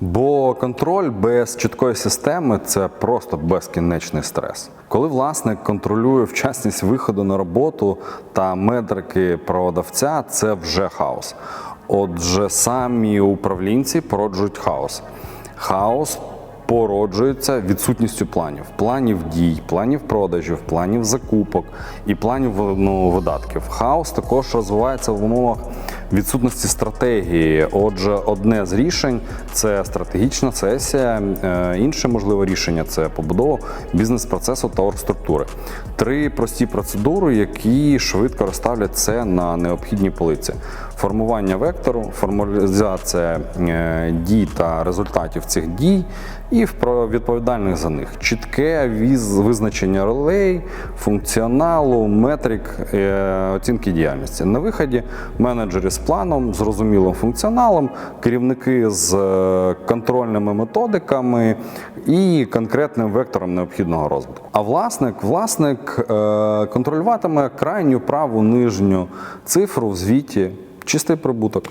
Бо контроль без чіткої системи це просто безкінечний стрес. Коли власник контролює вчасність виходу на роботу та метрики продавця, це вже хаос. Отже, самі управлінці породжують хаос. Хаос породжується відсутністю планів, планів дій, планів продажів, планів закупок і планів ну, видатків. Хаос також розвивається в умовах відсутності стратегії. Отже, одне з рішень це стратегічна сесія, е, інше можливе рішення це побудова бізнес-процесу та оргструктури. Три прості процедури, які швидко розставлять це на необхідні полиці. Формування вектору, формалізація е, дій та результатів цих дій і відповідальних за них. Чітке визначення ролей, функціоналу, метрик, е, оцінки діяльності. На виході менеджери з планом, зрозумілим функціоналом, керівники з е, контрольними методиками і конкретним вектором необхідного розвитку. А власник, власник контролюватиме крайню праву нижню цифру в звіті, чистий прибуток.